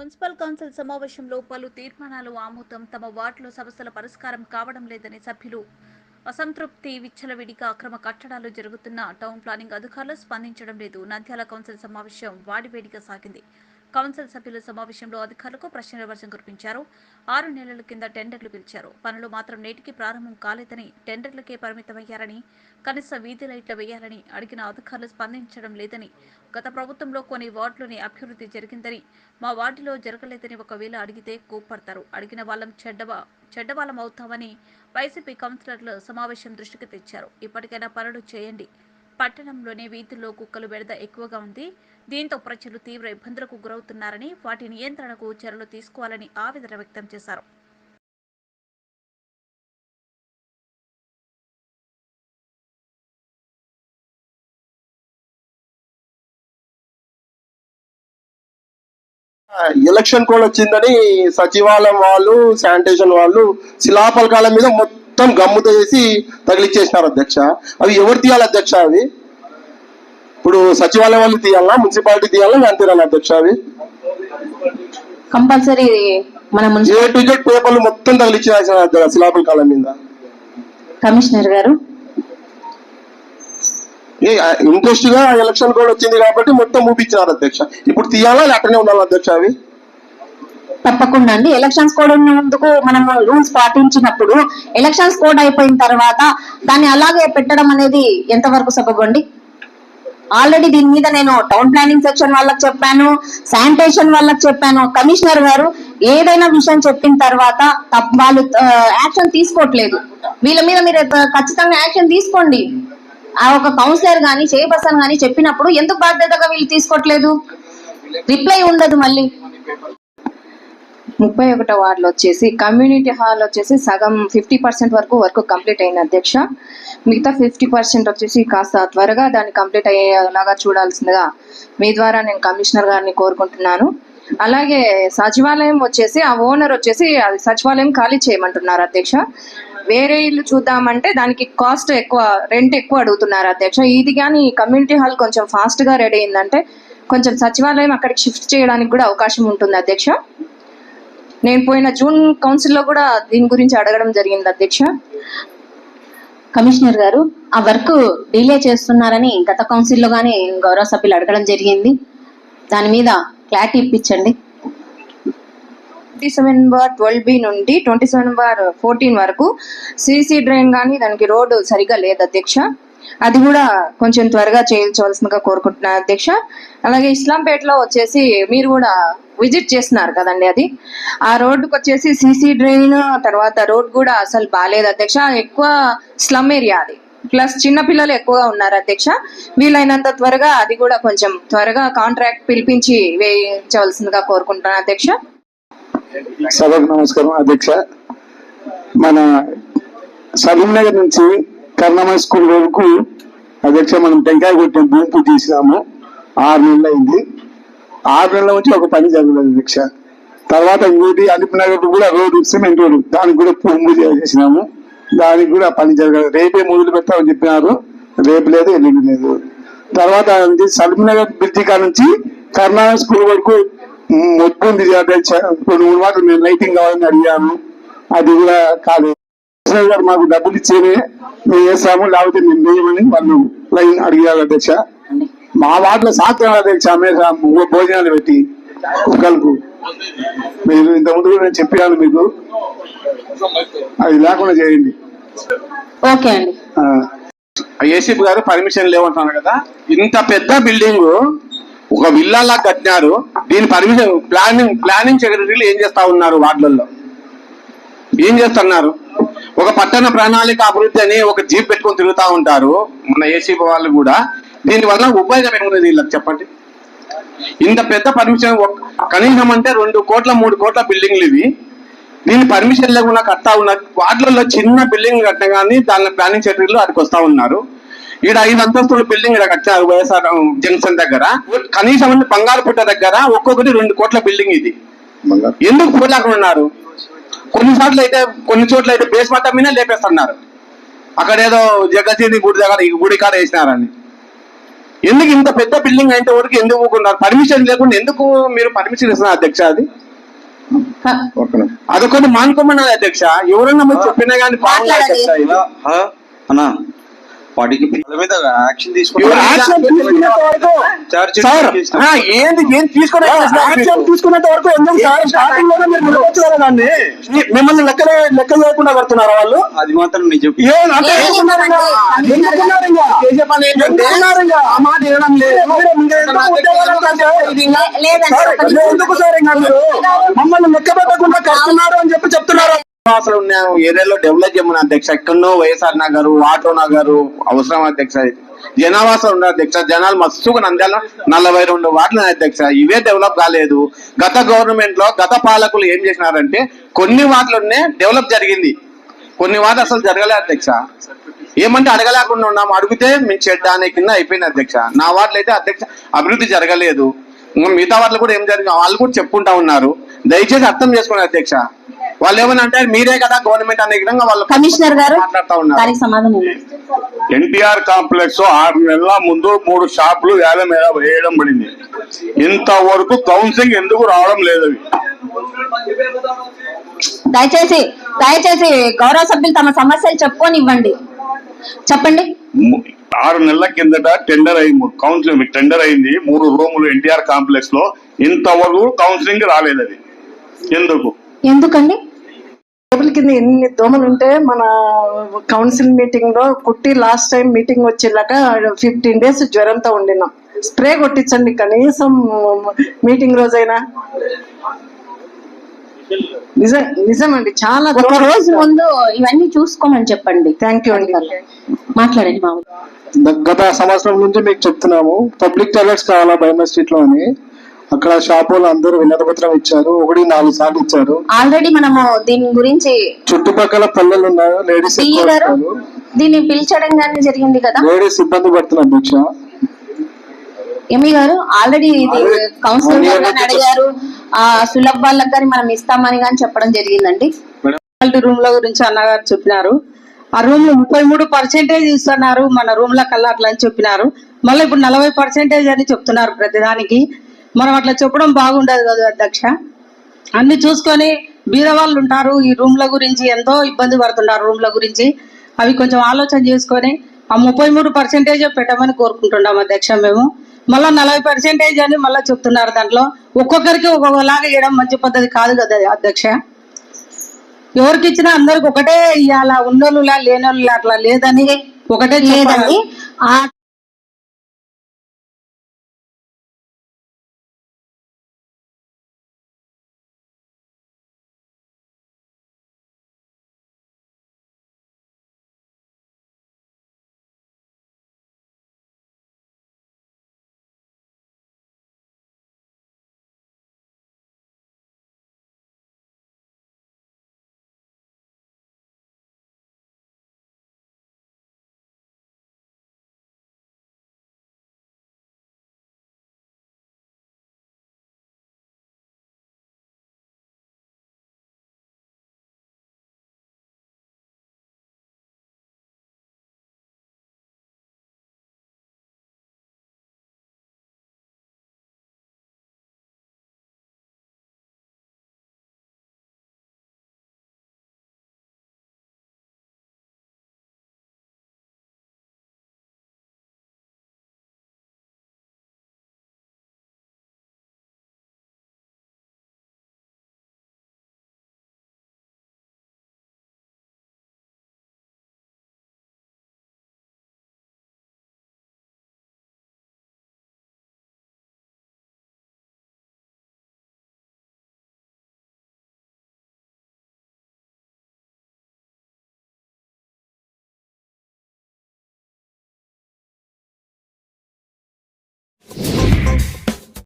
Municipal council సమావేశంలో పలు తీర్మానాలు ఆమోదం తమ వార్డులో సమస్యల పరిష్కారం కావడం లేదని సభ్యులు అసంతృప్తి విచ్చలవిడిగా అక్రమ కట్టడాలు జరుగుతున్న టౌన్ ప్లానింగ్ అధికారులు స్పందించడం లేదు. నంద్యాల కౌన్సిల్ సమావేశం వాడివేడిగా సాగింది. కౌన్సిల్ సభ్యుల సమావేశంలో అధికారులకు ప్రశ్నల వర్షం కురిపించారు. ఆరు నెలల కింద టెండర్లు పిలిచారు. పనులు మాత్రం నేటికి ప్రారంభం కాలేదని టెండర్లకే పరిమితమయ్యారని కనీస వీధి లైట్లు వేయాలని అడిగిన అధికారులు స్పందించడం లేదని గత ప్రభుత్వంలో కొన్ని వార్డులోని అభివృద్ధి జరిగిందని మా వార్డులో జరగలేదని ఒకవేళ అడిగితే కోప్పడతారు. అడిగిన వాళ్ళం చెడ్డవా చెడ్డవాళ్ళం అవుతామని వైసీపీ కౌన్సిలర్లు సమావేశం దృష్టికి తెచ్చారు. ఇప్పటికైనా పనులు చేయండి. పట్టణంలోని వీధుల్లో కుక్కలు బెడద ఎక్కువగా ఉంది. దీంతో ప్రజలు తీవ్ర ఇబ్బందులకు గురవుతున్నారని వాటి నియంత్రణకు చర్యలు తీసుకోవాలని ఆవేదన వ్యక్తం చేశారు. ఎలక్షన్ కోడ్ వచ్చిందని సచివాలయం వాళ్ళు శానిటేషన్ వాళ్ళు శిలాపలకాల మీద మొత్తం గమ్ముతో చేసి తగిలిచ్చేసినారు అధ్యక్ష. అవి ఎవరు తీయాలి అధ్యక్ష అవి? ఇప్పుడు సచివాలయం వాళ్ళు తీయాలా? మున్సిపాలిటీ తీయాలా? నేను తీరాలి అధ్యక్ష అవి? కంపల్సరీ మన మున్సిపల్ ఏ టు జెడ్ పేపర్లు మొత్తం తగిలిచ్చేసిన శిలాఫలకాల మీద. కమిషనర్ గారు. ఏ ఇంట్రెస్ట్గా ఎలక్షన్ కోడ్ వచ్చింది కాబట్టి మొత్తం ఊపించినారు అధ్యక్ష. ఇప్పుడు తీయాలా అట్టనే ఉండాలి అధ్యక్ష అవి? తప్పకుండా అండి. ఎలక్షన్స్ కోడ్ ఉన్నందుకు మనం రూల్స్ పాటించినప్పుడు ఎలక్షన్స్ కోడ్ అయిపోయిన తర్వాత దాన్ని అలాగే పెట్టడం అనేది ఎంతవరకు సబబు అండి? ఆల్రెడీ దీని మీద నేను టౌన్ ప్లానింగ్ సెక్షన్ వాళ్ళకి చెప్పాను శానిటేషన్ వాళ్ళకి చెప్పాను. కమిషనర్ గారు ఏదైనా విషయం చెప్పిన తర్వాత తప్ప- వాళ్ళు యాక్షన్ తీసుకోవట్లేదు. వీళ్ళ మీద మీరు ఖచ్చితంగా యాక్షన్ తీసుకోండి. ఆ ఒక కౌన్సిలర్ గాని చైర్పర్సన్ గాని చెప్పినప్పుడు ఎందుకు బాధ్యతగా వీళ్ళు తీసుకోవట్లేదు? రిప్లై ఉండదు మళ్ళీ. ముప్పై ఒకటో వార్డులో వచ్చేసి కమ్యూనిటీ హాల్ వచ్చేసి సగం ఫిఫ్టీ పర్సెంట్ వరకు వర్క్ కంప్లీట్ అయింది అధ్యక్ష. మిగతా ఫిఫ్టీ పర్సెంట్ వచ్చేసి కాస్త త్వరగా దాన్ని కంప్లీట్ అయ్యేలాగా చూడాల్సిందిగా మీ ద్వారా నేను కమిషనర్ గారిని కోరుకుంటున్నాను. అలాగే సచివాలయం వచ్చేసి ఆ ఓనర్ వచ్చేసి అది సచివాలయం ఖాళీ చేయమంటున్నారు అధ్యక్ష. వేరే ఇల్లు చూద్దామంటే దానికి కాస్ట్ ఎక్కువ రెంట్ ఎక్కువ అడుగుతున్నారు అధ్యక్ష. ఇది కానీ కమ్యూనిటీ హాల్ కొంచెం ఫాస్ట్గా రెడీ అయిందంటే కొంచెం సచివాలయం అక్కడికి షిఫ్ట్ చేయడానికి కూడా అవకాశం ఉంటుంది అధ్యక్ష. నేను పోయిన జూన్ కౌన్సిల్లో కూడా దీని గురించి అడగడం జరిగింది అధ్యక్ష. కమిషనర్ గారు ఆ వర్క్ డిలే చేస్తున్నారని గత కౌన్సిల్లో కానీ గౌరవ సభ్యులు అడగడం జరిగింది. దాని మీద క్లారిటీ ఇప్పించండి. Twenty seven bar twelve B నుండి ట్వంటీ సెవెన్ బార్ ఫోర్టీన్ వరకు సిసి డ్రైన్ కానీ దానికి రోడ్డు సరిగా లేదు అధ్యక్ష. అది కూడా కొంచెం త్వరగా చేయించవలసిందిగా కోరుకుంటున్నాను అధ్యక్ష. అలాగే ఇస్లాంపేటలో వచ్చేసి మీరు కూడా విజిట్ చేస్తున్నారు కదండి అది. ఆ రోడ్డుకి వచ్చేసి సీసీ డ్రైన్ తర్వాత రోడ్ కూడా అసలు బాగాలేదు అధ్యక్ష. ఎక్కువ స్లమ్ ఏరియా అది. ప్లస్ చిన్న పిల్లలు ఎక్కువగా ఉన్నారు అధ్యక్ష. వీలైనంత త్వరగా అది కూడా కొంచెం త్వరగా కాంట్రాక్ట్ పిలిపించి వేయించవలసిందిగా కోరుకుంటున్నాను అధ్యక్ష. సభకు నమస్కారం అధ్యక్ష. మన సలీం నగర్ నుంచి కర్ణమ స్కూల్ వరకు అధ్యక్ష మనం టెంకాయ కొట్టిన భూమి తీసినాము. చేసినాము ఆరు నెలలు అయింది. ఆరు నెలల నుంచి ఒక పని జరగలేదు అధ్యక్ష. తర్వాత ఇంకోటి అలిపు నగర్ కూడా రోడ్డు సిమెంట్ రోడ్డు దానికి కూడా భూమి పూజ చేసినాము దానికి కూడా పని జరగలేదు. రేపే మొదలు పెట్టామని చెప్పినారు. రేపు లేదు ఎల్లుండి లేదు. తర్వాత సలీం నగర్ బ్రిడ్జి కాడ నుంచి కర్ణాటక స్కూల్ వరకు మొత్తం ఉంది రెండు మూడు మాటలు నేను లైటింగ్ కావాలని అడిగాను. అది కూడా కాదు కృష్ణ గారు మాకు డబ్బులు ఇచ్చేనే మేము వేస్తాము లేకపోతే మేము వేయమని వాళ్ళు లైన్ అడిగారు అధ్యక్ష. మా వాటిలో సాత్రం అధ్యక్ష మేము భోజనాలు పెట్టి కుక్కలకు. మీరు ఇంత ముందు కూడా నేను చెప్పాను మీకు. అది లేకుండా చేయండి. ఓకే అండి. ఏసీపీ గారు పర్మిషన్ లేవంటున్నారు కదా. ఇంత పెద్ద బిల్డింగ్ ఒక విల్లాలా కట్టినారు. దీని పర్మిషన్ ప్లానింగ్ ప్లానింగ్ సెక్రటరీలు ఏం చేస్తా ఉన్నారు వార్డులలో? ఏం చేస్తున్నారు? ఒక పట్టణ ప్రణాళిక అభివృద్ధి అని ఒక జీప్ పెట్టుకొని తిరుగుతా ఉంటారు మన ఏసీపీ వాళ్ళు కూడా. దీని వల్ల ఉపయోగం ఏముంది వీళ్ళకి చెప్పండి? ఇంత పెద్ద పర్మిషన్ కనీసం అంటే రెండు కోట్ల మూడు కోట్ల బిల్డింగ్లు ఇవి. దీని పర్మిషన్ లేకుండా కడతా ఉన్నారు వాటిలలో చిన్న బిల్డింగ్ కట్టిన కానీ దాని ప్లానింగ్ సెక్రటరీలు అక్కడికి వస్తా ఉన్నారు. ఈడ ఐదు అంతస్తుల బిల్డింగ్ ఇక్కడ కట్టారు వైఎస్ఆర్ జంక్షన్ దగ్గర. కనీసం అంటే బంగారు పుట్ట దగ్గర ఒక్కొక్కటి రెండు కోట్ల బిల్డింగ్ ఇది. ఎందుకు పోలేకుండా ఉన్నారు కొన్ని చోట్ల అయితే కొన్ని చోట్ల అయితే బేస్ మట్టం మీద లేపేస్తున్నారు. అక్కడ ఏదో జగతీని గుడి దగ్గర ఈ గుడి కాడ వేసినారని. ఎందుకు ఇంత పెద్ద బిల్డింగ్ అయితే వరకు ఎందుకు ఊరుకున్నారు? పర్మిషన్ లేకుండా ఎందుకు మీరు పర్మిషన్ ఇస్తున్నారు అధ్యక్ష అది? అదొకటి మానుకోమన్నది అధ్యక్ష. ఎవరన్నా చెప్పినా కానీ? అన్నా. మీద యాక్షన్ ఏంది ఏం తీసుకునే యాక్షన్ తీసుకునేంత వరకు ఎందుకు సార్? స్టార్టింగ్లోనే మీరు నిలవచ్చు కదా దాన్ని? మీ- మిమ్మల్ని లెక్క లెక్క చేయకుండా కడుతున్నారా వాళ్ళు? అది మాత్రం నిజం. ఏం అంటే ఎందుకు సార్. ఎందుకు ఇంకా మీరు? మమ్మల్ని లెక్క పెట్టకుండా కడుతున్నారు అని చెప్పి చెప్తున్నారు. అసలు నేను ఏరియాలో డెవలప్ చేయమని అధ్యక్ష. ఎక్కడో వైఎస్ఆర్ నగర్ ఆటో నగర్ అవసరం అధ్యక్ష. జనావాసం ఉన్న అధ్యక్ష. జనాలు మస్తుగా నంద్యాల నలభై రెండు వార్డులు అధ్యక్ష. ఇవే డెవలప్ కాలేదు. గత గవర్నమెంట్లో గత పాలకులు ఏం చేసినారంటే కొన్ని వార్డులోనే డెవలప్ జరిగింది. కొన్ని వార్డు అసలు జరగలే అధ్యక్ష. ఏమంటే అడగలేకుండా ఉన్నాము అడిగితే మేము చెడ్డ అనే కింద అయిపోయింది అధ్యక్ష. నా వార్డులు అయితే అధ్యక్ష అభివృద్ధి జరగలేదు. ఇంకా మిగతా వార్డులు కూడా ఏం జరిగింది వాళ్ళు కూడా చెప్పుకుంటా ఉన్నారు. దయచేసి అర్థం చేసుకోండి అధ్యక్ష. వాళ్ళు ఏమని అంటే మీరే కదా గవర్నమెంట్ అనే విధంగా వాళ్ళు కమిషనర్ గారు మాట్లాడుతా ఉన్నారు. దానికి సమాధానం ఇవ్వండి. ఎన్టీఆర్ కాంప్లెక్స్ ఆరు నెలల ముందు మూడు షాపులు వేల మీద వేయడం పడింది. ఇంతవరకు కౌన్సిలింగ్ ఎందుకు రావడం లేదు అవి? దయచేసి దయచేసి గౌరవ సభ్యులు తమ సమస్యలు చెప్పుకోనివ్వండి చెప్పండి. ము- ఆరు నెలల కిందట టెండర్ అయింది కౌన్సిలింగ్ టెండర్ అయింది మూడు రూములు ఎన్టీఆర్ కాంప్లెక్స్లో ఇంతవరకు కౌన్సిలింగ్ రాలేదు అది. ఎందుకు? ఎందుకండి? టేబుల్ కింద ఎన్ని దోమలు ఉంటే మన కౌన్సిల్ మీటింగ్లో కుట్టి లాస్ట్ టైం మీటింగ్ వచ్చేలాక ఫిఫ్టీన్ డేస్ జ్వరంతో ఉండినాం. స్ప్రే కొట్టించండి కనీసం మీటింగ్ రోజైనా. నిజం నిజమండి చాలా ఒక రోజు ముందు ఇవన్నీ చూసుకోమని చెప్పండి. థ్యాంక్ యూ అండి. మాట్లాడండి మామూలు గత సంవత్సరం నుంచి మీకు చెప్తున్నాము పబ్లిక్ టాయిలెట్స్ కావాలా బైమా స్ట్రీట్లో అని అక్కడ షాప్ వాళ్ళు అందరూ వినతి పత్రం ఇచ్చారు. ఒకటి నాలుగు సార్లు ఇచ్చారు. ఆల్రెడీ మనము దీని గురించి చుట్టుపక్కల పల్లెలు ఉన్నారు లేడీస్ దీన్ని పిలిచడం కానీ జరిగింది కదా? లేడీస్ ఇబ్బంది పడుతున్నారు అధ్యక్ష. ఎమి గారు ఆల్రెడీ ఇది కౌన్సిలర్ అడిగారు. ఆ సులభ్ వాళ్ళకి కానీ మనం ఇస్తామని కానీ చెప్పడం జరిగిందండి. రూమ్ ల గురించి అన్నగారు చెప్పినారు. ఆ రూమ్లో ముప్పై మూడు పర్సెంటేజ్ ఇస్తున్నారు మన రూమ్ ల కల్లా అట్లా అని చెప్పినారు. మళ్ళీ ఇప్పుడు నలభై పర్సెంటేజ్ అని చెప్తున్నారు ప్రతిదానికి. మనం అట్లా చెప్పడం బాగుండదు కదా అధ్యక్ష. అన్ని చూసుకొని బీదవాళ్ళు ఉంటారు ఈ రూమ్ల గురించి ఎంతో ఇబ్బంది పడుతుంటారు రూమ్ల గురించి. అవి కొంచెం ఆలోచన చేసుకొని ఆ ముప్పై మూడు పర్సెంటేజ్ పెట్టమని కోరుకుంటున్నాం అధ్యక్ష మేము. మళ్ళీ నలభై పర్సెంటేజ్ అని మళ్ళీ చెప్తున్నారు దాంట్లో. ఒక్కొక్కరికి ఒక్కొక్కలాగా ఇవ్వడం మంచి పద్ధతి కాదు కదా అధ్యక్ష. ఎవరికి ఇచ్చినా అందరికి ఒకటే ఇవ్వాలా ఉన్నోళ్ళులా లేనోళ్ళులా అట్లా లేదని ఒకటే లేదండి.